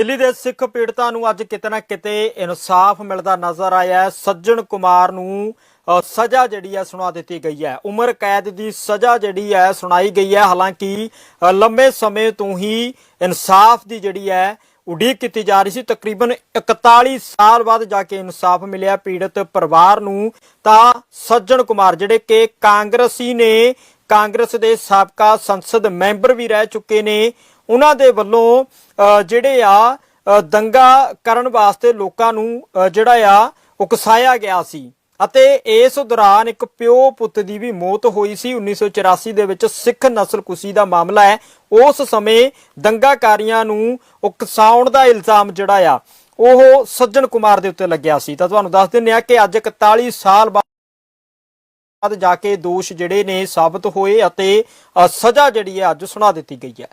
ਦਿੱਲੀ ਦੇ ਸਿੱਖ ਪੀੜਤਾਂ ਨੂੰ ਅੱਜ ਕਿਤੇ ਨਾ ਕਿਤੇ ਇਨਸਾਫ ਮਿਲਦਾ ਨਜ਼ਰ ਆਇਆ ਸੱਜਣ ਕੁਮਾਰ ਨੂੰ ਸਜ਼ਾ ਜਿਹੜੀ ਹੈ ਸੁਣਾ ਦਿੱਤੀ ਗਈ ਹੈ। ਉਮਰ ਕੈਦ ਦੀ ਸਜ਼ਾ ਜਿਹੜੀ ਹੈ ਸੁਣਾਈ ਗਈ ਹੈ। ਹਾਲਾਂਕਿ ਅ, ਸਮੇਂ ਤੋਂ ਹੀ ਇਨਸਾਫ ਦੀ ਜਿਹੜੀ ਹੈ ਉਡੀਕ ਕੀਤੀ ਜਾ ਰਹੀ ਸੀ। ਤਕਰੀਬਨ 41 ਸਾਲ ਬਾਅਦ ਜਾ ਕੇ ਇਨਸਾਫ ਮਿਲਿਆ ਪੀੜਤ ਪਰਿਵਾਰ ਨੂੰ। ਤਾਂ ਸੱਜਣ ਕੁਮਾਰ ਜਿਹੜੇ ਕਿ ਕਾਂਗਰਸੀ ਨੇ ਕਾਂਗਰਸ ਦੇ ਸਾਬਕਾ ਸੰਸਦ ਮੈਂਬਰ ਵੀ ਰਹਿ ਚੁੱਕੇ ਨੇ ਉਹਨਾਂ ਦੇ ਵੱਲੋਂ ਅ, ਜਿਹੜੇ ਆ ਦੰਗਾ ਕਰਨ ਵਾਸਤੇ ਲੋਕਾਂ ਨੂੰ ਅ, ਜਿਹੜਾ ਆ ਉਕਸਾਇਆ ਗਿਆ ਸੀ। ਅਤੇ ਇਸ ਦੌਰਾਨ ਇੱਕ ਪਿਓ ਪੁੱਤ ਦੀ ਵੀ ਮੌਤ ਹੋਈ ਸੀ। 1984 ਦੇ ਵਿੱਚ ਸਿੱਖ ਨਸਲਕੁਸ਼ੀ ਦਾ ਮਾਮਲਾ ਹੈ। ਉਸ ਸਮੇਂ ਦੰਗਾਕਾਰੀਆਂ ਨੂੰ ਉਕਸਾਉਣ ਦਾ ਇਲਜ਼ਾਮ ਜਿਹੜਾ ਆ ਉਹ ਸੱਜਣ ਕੁਮਾਰ ਦੇ ਉੱਤੇ ਲੱਗਿਆ ਸੀ। ਤਾਂ ਤੁਹਾਨੂੰ ਦੱਸ ਦਿੰਦੇ ਆ ਕਿ ਅੱਜ 41 ਸਾਲ ਬਾਅਦ ਬਾਅਦ ਜਾ ਕੇ ਦੋਸ਼ ਜਿਹੜੇ ਨੇ ਸਾਬਤ ਹੋਏ ਅਤੇ ਅ, ਸਜ਼ਾ ਜਿਹੜੀ ਹੈ ਅੱਜ ਸੁਣਾ ਦਿੱਤੀ ਗਈ ਹੈ।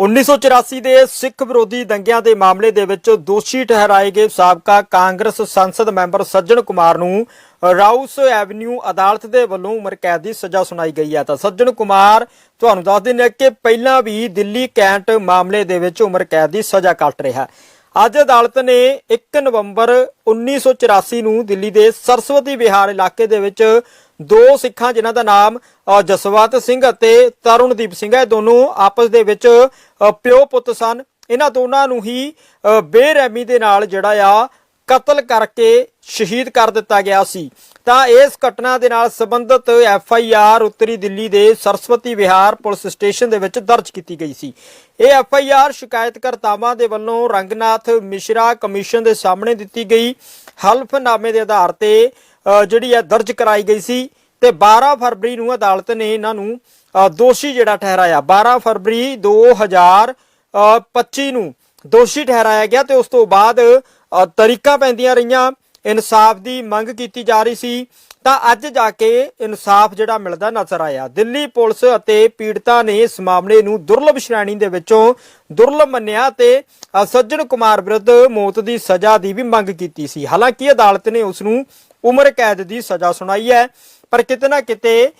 1984 ਦੇ ਸਿੱਖ ਵਿਰੋਧੀ ਦੰਗਿਆਂ ਦੇ ਮਾਮਲੇ ਦੇ ਵਿੱਚ ਦੋਸ਼ੀ ਠਹਿਰਾਏ ਗਏ ਸਾਬਕਾ ਕਾਂਗਰਸ ਸੰਸਦ ਮੈਂਬਰ ਸੱਜਣ ਕੁਮਾਰ ਨੂੰ ਰਾਊਸ ਐਵਨਿਊ ਅਦਾਲਤ ਦੇ ਵੱਲੋਂ ਉਮਰ ਕੈਦ ਦੀ ਸਜ਼ਾ ਸੁਣਾਈ ਗਈ ਹੈ। ਤਾਂ ਸੱਜਣ ਕੁਮਾਰ, ਤੁਹਾਨੂੰ ਦੱਸ ਦਿੰਦੇ ਕਿ ਪਹਿਲਾਂ ਵੀ ਦਿੱਲੀ ਕੈਂਟ ਮਾਮਲੇ ਦੇ ਵਿੱਚ ਉਮਰ ਕੈਦ ਦੀ ਸਜ਼ਾ ਕੱਟ ਰਿਹਾ। ਹੈ ਅੱਜ ਅਦਾਲਤ ਨੇ 1 ਨਵੰਬਰ 1984 ਨੂੰ ਦਿੱਲੀ ਦੇ ਸਰਸਵਤੀ ਵਿਹਾਰ ਇਲਾਕੇ ਦੇ ਵਿੱਚ ਦੋ ਸਿੱਖਾਂ, ਜਿਨ੍ਹਾਂ ਦਾ ਨਾਮ ਜਸਵੰਤ ਸਿੰਘ ਅਤੇ ਤਰੁਣਦੀਪ ਸਿੰਘ ਹੈ, ਦੋਨੋਂ ਆਪਸ ਦੇ ਵਿੱਚ ਪਿਓ ਪੁੱਤ ਸਨ। ਇਹਨਾਂ ਦੋਨਾਂ ਨੂੰ ਹੀ ਬੇਰਹਿਮੀ ਦੇ ਨਾਲ ਜਿਹੜਾ ਆ ਕਤਲ ਕਰਕੇ ਸ਼ਹੀਦ ਕਰ ਦਿੱਤਾ ਗਿਆ ਸੀ। ਤਾਂ ਇਸ ਘਟਨਾ ਦੇ ਨਾਲ ਸੰਬੰਧਿਤ ਐਫ ਆਈ ਆਰ ਉੱਤਰੀ ਦਿੱਲੀ ਦੇ ਸਰਸਵਤੀ ਵਿਹਾਰ ਪੁਲਿਸ ਸਟੇਸ਼ਨ ਦੇ ਵਿੱਚ ਦਰਜ ਕੀਤੀ ਗਈ ਸੀ। ਇਹ ਐਫ ਆਈ ਆਰ ਸ਼ਿਕਾਇਤਕਰਤਾਵਾਂ ਦੇ ਵੱਲੋਂ ਰੰਗਨਾਥ ਮਿਸ਼ਰਾ ਕਮਿਸ਼ਨ ਦੇ ਸਾਹਮਣੇ ਦਿੱਤੀ ਗਈ। ਹਲਫਨਾਮੇ ਦੇ ਆਧਾਰ ਤੇ ਜਿਹੜੀ ਹੈ ਦਰਜ ਕਰਾਈ ਗਈ ਸੀ ਤੇ 12 ਫਰਵਰੀ ਨੂੰ ਅਦਾਲਤ ਨੇ ਇਹਨਾਂ ਨੂੰ ਦੋਸ਼ੀ ਜਿਹੜਾ ਠਹਿਰਾਇਆ। 12 ਫਰਵਰੀ 2025 ਨੂੰ ਦੋਸ਼ੀ ਠਹਿਰਾਇਆ ਗਿਆ ਤੇ ਉਸ ਤੋਂ ਬਾਅਦ ਤਰੀਕਾਂ ਪੈਂਦੀਆਂ ਰਹੀਆਂ, ਇਨਸਾਫ ਦੀ ਮੰਗ ਕੀਤੀ ਜਾ ਰਹੀ ਸੀ, ਤਾਂ ਅੱਜ ਜਾ ਕੇ ਇਨਸਾਫ ਜਿਹੜਾ ਮਿਲਦਾ ਨਜ਼ਰ ਆਇਆ। ਦਿੱਲੀ ਪੁਲਿਸ ਅਤੇ ਪੀੜਤਾਂ ਨੇ ਇਸ ਮਾਮਲੇ ਨੂੰ ਦੁਰਲਭ ਸ਼੍ਰੇਣੀ ਦੇ ਵਿੱਚੋਂ ਦੁਰਲਭ ਮੰਨਿਆ ਤੇ ਸੱਜਣ ਕੁਮਾਰ ਵਿਰੁੱਧ ਮੌਤ ਦੀ ਸਜ਼ਾ ਦੀ ਵੀ ਮੰਗ ਕੀਤੀ ਸੀ। ਹਾਲਾਂਕਿ ਅਦਾਲਤ ਨੇ ਉਸ ਨੂੰ ਉਮਰ ਕੈਦ ਦੀ ਸਜ਼ਾ ਸੁਣਾਈ ਹੈ, ਪਰ ਕਿਤੇ ਨਾ ਕਿਤੇ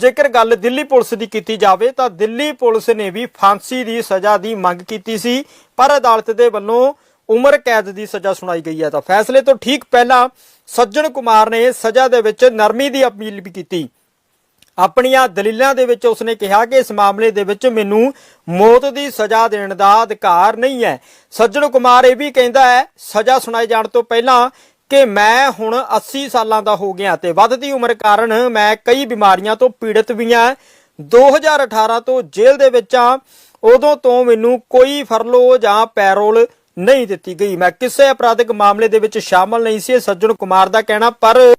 ਜੇਕਰ ਗੱਲ ਦਿੱਲੀ ਪੁਲਿਸ ਦੀ ਕੀਤੀ ਜਾਵੇ, ਤਾਂ ਦਿੱਲੀ ਪੁਲਿਸ ਨੇ ਵੀ ਫਾਂਸੀ ਦੀ ਸਜ਼ਾ ਦੀ ਮੰਗ ਕੀਤੀ ਸੀ, ਪਰ ਅਦਾਲਤ ਦੇ ਵੱਲੋਂ ਉਮਰ ਕੈਦ ਦੀ ਸਜ਼ਾ ਸੁਣਾਈ ਗਈ ਹੈ ਤਾਂ ਫੈਸਲੇ ਤੋਂ ਠੀਕ ਪਹਿਲਾਂ ਸੱਜਣ ਕੁਮਾਰ ਨੇ ਸਜ਼ਾ ਦੇ ਵਿੱਚ ਨਰਮੀ ਦੀ ਅਪੀਲ ਵੀ ਕੀਤੀ। ਆਪਣੀਆਂ ਦਲੀਲਾਂ ਦੇ ਵਿੱਚ ਉਸਨੇ ਕਿਹਾ ਕਿ ਇਸ ਮਾਮਲੇ ਦੇ ਵਿੱਚ ਮੈਨੂੰ ਮੌਤ ਦੀ ਸਜ਼ਾ ਦੇਣ ਦਾ ਅਧਿਕਾਰ ਨਹੀਂ ਹੈ। ਸੱਜਣ ਕੁਮਾਰ ਇਹ ਵੀ ਕਹਿੰਦਾ ਹੈ, ਸਜ਼ਾ ਸੁਣਾਏ ਜਾਣ ਤੋਂ ਪਹਿਲਾਂ ਕਿ ਮੈਂ ਹੁਣ 80 ਸਾਲਾਂ ਦਾ ਹੋ ਗਿਆ ਤੇ ਵੱਧਦੀ ਉਮਰ ਕਾਰਨ ਮੈਂ ਕਈ ਬਿਮਾਰੀਆਂ ਤੋਂ ਪੀੜਤ ਵੀ ਹਾਂ। 2018 ਤੋਂ ਜੇਲ੍ਹ ਦੇ ਵਿੱਚ ਆ ਉਦੋਂ ਤੋਂ ਮੈਨੂੰ ਕੋਈ ਫਰਲੋ ਜਾਂ ਪੈਰੋਲ ਨਹੀਂ ਦਿੱਤੀ ਗਈ। ਮੈਂ ਕਿਸੇ ਅਪਰਾਧਿਕ ਮਾਮਲੇ ਦੇ ਵਿੱਚ ਸ਼ਾਮਲ ਨਹੀਂ ਸੀ ਸੱਜਣ ਕੁਮਾਰ ਦਾ ਕਹਿਣਾ, ਪਰ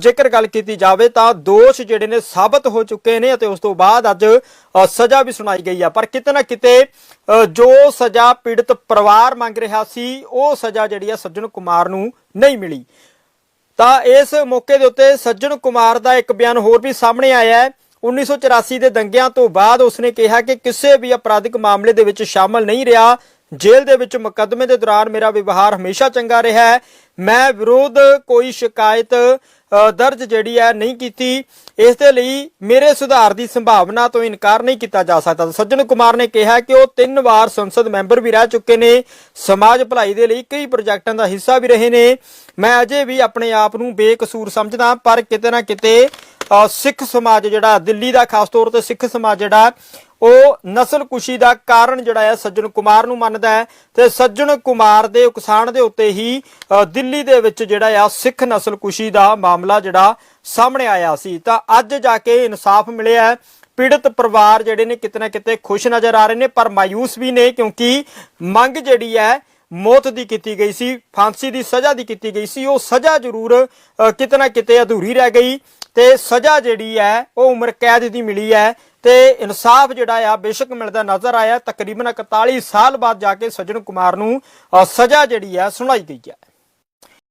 ਜੇਕਰ ਗੱਲ ਕੀਤੀ ਜਾਵੇ ਤਾਂ ਦੋਸ਼ ਜਿਹੜੇ ਨੇ ਸਾਬਤ ਹੋ ਚੁੱਕੇ ਨੇ ਅਤੇ ਉਸ ਤੋਂ ਬਾਅਦ ਅੱਜ ਸਜ਼ਾ ਵੀ ਸੁਣਾਈ ਗਈ ਆ। ਪਰ ਕਿਤੇ ਨਾ ਕਿਤੇ ਜੋ ਸਜ਼ਾ ਪੀੜਤ ਪਰਿਵਾਰ ਮੰਗ ਰਿਹਾ ਸੀ, ਉਹ ਸਜ਼ਾ ਜਿਹੜੀ ਆ ਸੱਜਣ ਕੁਮਾਰ ਨੂੰ ਨਹੀਂ ਮਿਲੀ। ਤਾਂ ਇਸ ਮੌਕੇ ਦੇ ਉੱਤੇ ਸੱਜਣ ਕੁਮਾਰ ਦਾ ਇੱਕ ਬਿਆਨ ਹੋਰ ਵੀ ਸਾਹਮਣੇ ਆਇਆ ਹੈ। 1984 ਦੇ ਦੰਗਿਆਂ ਤੋਂ ਬਾਅਦ ਉਸਨੇ ਕਿਹਾ ਕਿ ਕਿਸੇ ਵੀ ਅਪਰਾਧਿਕ ਮਾਮਲੇ ਦੇ ਵਿੱਚ ਸ਼ਾਮਲ ਨਹੀਂ ਰਿਹਾ। ਜੇਲ੍ਹ ਦੇ ਵਿੱਚ ਮੁਕੱਦਮੇ ਦੇ ਦੌਰਾਨ ਮੇਰਾ ਵਿਵਹਾਰ ਹਮੇਸ਼ਾ ਚੰਗਾ ਰਿਹਾ ਹੈ। ਮੈਂ ਵਿਰੋਧ ਕੋਈ ਸ਼ਿਕਾਇਤ ਦਰਜ ਜਿਹੜੀ ਹੈ ਨਹੀਂ ਕੀਤੀ। ਇਸ ਦੇ ਲਈ ਮੇਰੇ ਸੁਧਾਰ ਦੀ ਸੰਭਾਵਨਾ ਤੋਂ ਇਨਕਾਰ ਨਹੀਂ ਕੀਤਾ ਜਾ ਸਕਦਾ। ਸੱਜਣ ਕੁਮਾਰ ਨੇ ਕਿਹਾ ਕਿ ਉਹ ਤਿੰਨ ਵਾਰ ਸੰਸਦ ਮੈਂਬਰ ਵੀ ਰਹਿ ਚੁੱਕੇ ਨੇ। ਸਮਾਜ ਭਲਾਈ ਦੇ ਲਈ ਕਈ ਪ੍ਰੋਜੈਕਟਾਂ ਦਾ ਹਿੱਸਾ ਵੀ ਰਹੇ ਨੇ। ਮੈਂ ਅਜੇ ਵੀ ਆਪਣੇ ਆਪ ਨੂੰ ਬੇਕਸੂਰ ਸਮਝਦਾ ਪਰ ਕਿਤੇ ਨਾ ਕਿਤੇ ਸਿੱਖ ਸਮਾਜ ਜਿਹੜਾ ਦਿੱਲੀ ਦਾ ਖਾਸ ਤੌਰ ਤੇ ਸਿੱਖ ਸਮਾਜ ਜਿਹੜਾ ਉਹ ਨਸਲਕੁਸ਼ੀ ਦਾ ਕਾਰਨ ਜਿਹੜਾ ਹੈ ਸੱਜਣ ਕੁਮਾਰ ਨੂੰ ਮੰਨਦਾ ਹੈ ਤੇ ਸੱਜਣ ਕੁਮਾਰ ਦੇ ਉਕਸਾਣ ਦੇ ਉੱਤੇ ਹੀ ਦਿੱਲੀ ਦੇ ਵਿੱਚ ਜਿਹੜਾ ਆ ਸਿੱਖ ਨਸਲਕੁਸ਼ੀ ਦਾ ਮਾਮਲਾ ਜਿਹੜਾ ਸਾਹਮਣੇ ਆਇਆ ਸੀ। ਤਾਂ ਅੱਜ ਜਾ ਕੇ ਇਨਸਾਫ ਮਿਲਿਆ ਹੈ। ਪੀੜਤ ਪਰਿਵਾਰ ਜਿਹੜੇ ਨੇ ਕਿਤੇ ਨਾ ਕਿਤੇ ਖੁਸ਼ ਨਜ਼ਰ ਆ ਰਹੇ ਨੇ, ਪਰ ਮਾਯੂਸ ਵੀ ਨੇ ਕਿਉਂਕਿ ਮੰਗ ਜਿਹੜੀ ਹੈ ਮੌਤ ਦੀ ਕੀਤੀ ਗਈ ਸੀ, ਫਾਂਸੀ ਦੀ ਸਜ਼ਾ ਦੀ ਕੀਤੀ ਗਈ ਸੀ, ਉਹ ਸਜ਼ਾ ਜ਼ਰੂਰ ਕਿਤੇ ਨਾ ਕਿਤੇ ਅਧੂਰੀ ਰਹਿ ਗਈ ਤੇ ਸਜ਼ਾ ਜਿਹੜੀ ਹੈ, ਉਹ ਉਮਰ ਕੈਦ ਦੀ ਮਿਲੀ ਹੈ ਤੇ ਇਨਸਾਫ ਜਿਹੜਾ ਆ ਬੇਸ਼ੱਕ ਮਿਲਦਾ ਨਜ਼ਰ ਆਇਆ, ਤਕਰੀਬਨ 41 ਸਾਲ ਬਾਅਦ ਜਾ ਕੇ ਸੱਜਣ ਕੁਮਾਰ ਨੂੰ ਸਜ਼ਾ ਜਿਹੜੀ ਹੈ ਸੁਣਾਈ ਗਈ ਹੈ।